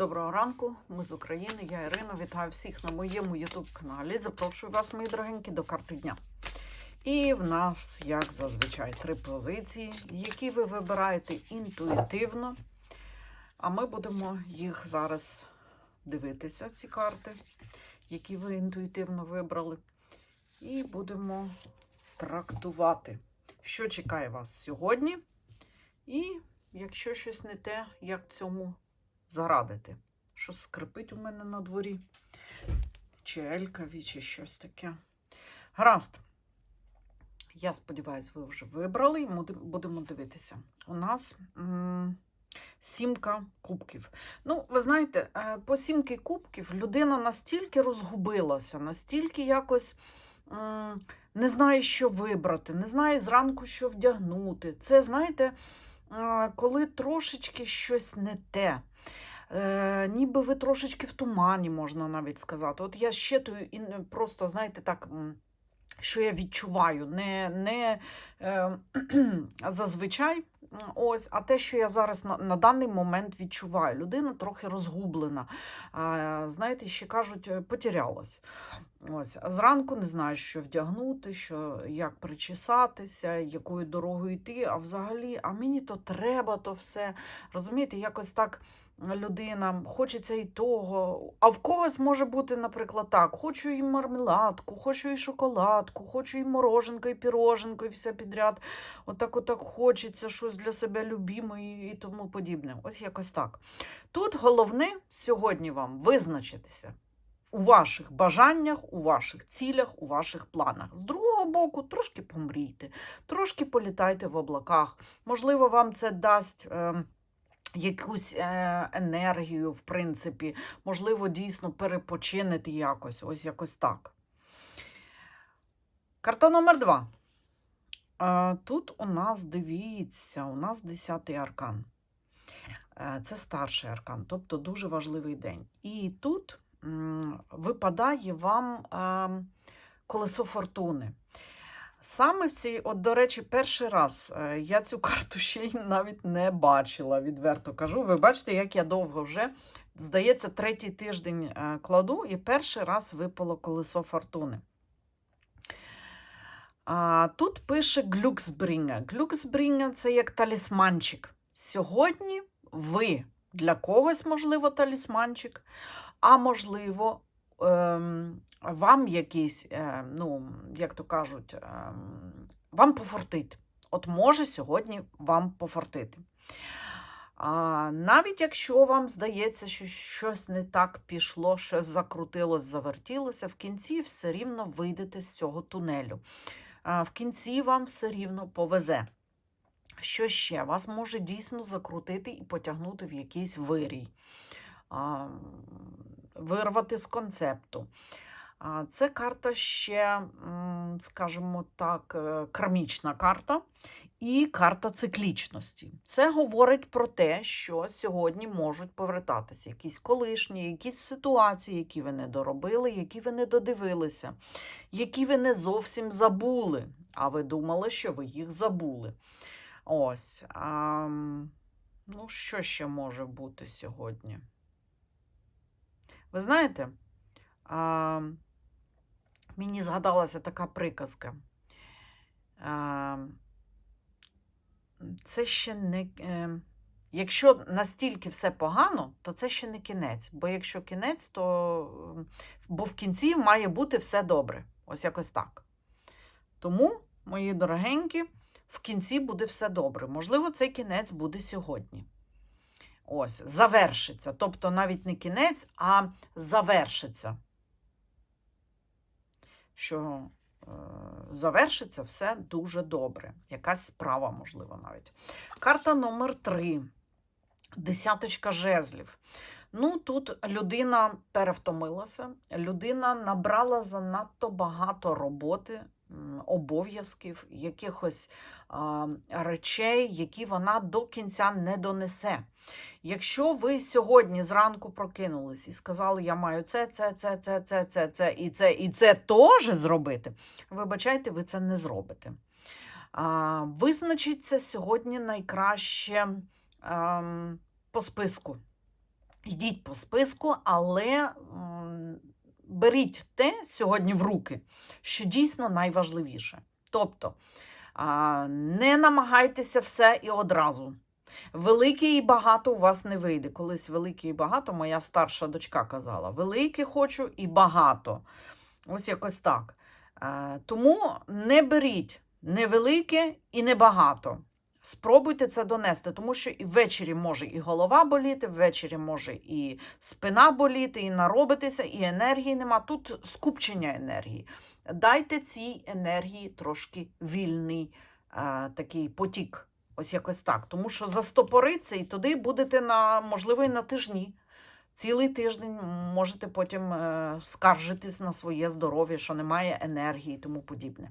Доброго ранку, ми з України, я Ірина. Вітаю всіх на моєму YouTube каналі. Запрошую вас, мої дорогенькі, до карти дня. І в нас, як зазвичай, три позиції, які ви вибираєте інтуїтивно. А ми будемо їх зараз дивитися, ці карти, які ви інтуїтивно вибрали. І будемо трактувати, що чекає вас сьогодні. І якщо щось не те, як цьому зарадити. Що скрипить у мене на дворі, чи елькаві, чи щось таке. Гаразд. Я сподіваюся, ви вже вибрали і будемо дивитися. У нас м, сімка кубків. Ну, ви знаєте, е, по сімки кубків людина настільки розгубилася, настільки якось м, не знає, що вибрати, не знає зранку, що вдягнути. Це, знаєте, е, коли трошечки щось не те. Е, ніби ви трошечки в тумані, можна навіть сказати. От я щитую і просто, знаєте, так, що я відчуваю, не, не е, зазвичай, ось, а те, що я зараз на, на даний момент відчуваю. Людина трохи розгублена. А, знаєте, ще кажуть, е, потерялась. Ось, зранку не знаю, що вдягнути, що, як причесатися, якою дорогою йти. А взагалі, а мені то треба, то все. Розумієте, якось так людина, хочеться і того. А в когось може бути, наприклад, так: хочу і мармеладку, хочу і шоколадку, хочу і мороженко, і піроженко, і все підряд. Отак, отак хочеться щось для себе любіме і, тому подібне. Ось якось так. Тут головне сьогодні вам визначитися у ваших бажаннях, у ваших цілях, у ваших планах. З другого боку, трошки помрійте, трошки політайте в облаках. Можливо, вам це дасть. Е, Якусь е, енергію, в принципі, можливо, дійсно перепочинити якось, ось якось так. Карта номер два. Е, тут у нас, дивіться, у нас 10-й аркан. Е, це старший аркан, тобто дуже важливий день. І тут випадає вам е, колесо фортуни. Саме в цій, от, до речі, перший раз е, я цю карту ще й навіть не бачила, відверто кажу. Ви бачите, як я довго вже, здається, третій тиждень е, кладу, і перший раз випало колесо фортуни. А, тут пише Глюксбрінга. Глюксбрінга це як талісманчик. Сьогодні ви для когось, можливо, талісманчик, а можливо, вам якийсь, е, ну, як то кажуть, ем, вам пофортить. От може сьогодні вам пофортити. А, навіть якщо вам здається, що щось не так пішло, щось закрутилось, завертілося, в кінці все рівно вийдете з цього тунелю. А, в кінці вам все рівно повезе. Що ще? Вас може дійсно закрутити і потягнути в якийсь вирій, вирвати з концепту. Це карта ще, скажімо так, е, кармічна карта і карта циклічності. Це говорить про те, що сьогодні можуть повертатися якісь колишні, якісь ситуації, які ви не доробили, які ви не додивилися, які ви не зовсім забули, а ви думали, що ви їх забули. Ось. А, ну, що ще може бути сьогодні? Ви знаєте, а, мені згадалася така приказка. А, це ще не. Е, якщо настільки все погано, то це ще не кінець. Бо якщо кінець, то бо в кінці має бути все добре. Ось якось так. Тому, мої дорогенькі, в кінці буде все добре. Можливо, цей кінець буде сьогодні. Ось, завершиться. Тобто навіть не кінець, а завершиться. Що е, завершиться все дуже добре. Якась справа, можливо, навіть. Карта номер 3. Десяточка жезлів. Ну, тут людина перевтомилася, людина набрала занадто багато роботи, обов'язків, якихось а, речей, які вона до кінця не донесе. Якщо ви сьогодні зранку прокинулись і сказали, я маю це, це, це, це, це, це, це і це, і це теж зробити, вибачайте, ви це не зробите. А, визначиться сьогодні найкраще ем, по списку. Йдіть по списку, але беріть те сьогодні в руки, що дійсно найважливіше. Тобто не намагайтеся все і одразу. Велике і багато у вас не вийде. Колись велике і багато, моя старша дочка казала: велике хочу і багато. Ось якось так. Е, Тому не беріть невелике і небагато. Спробуйте це донести, тому що і ввечері може і голова боліти, ввечері може і спина боліти, і наробитися, і енергії нема. Тут скупчення енергії. Дайте цій енергії трошки вільний е, такий потік. Ось якось так. Тому що застопориться, і туди будете на, можливо, і на тижні. Цілий тиждень можете потім е, скаржитись на своє здоров'я, що немає енергії і тому подібне.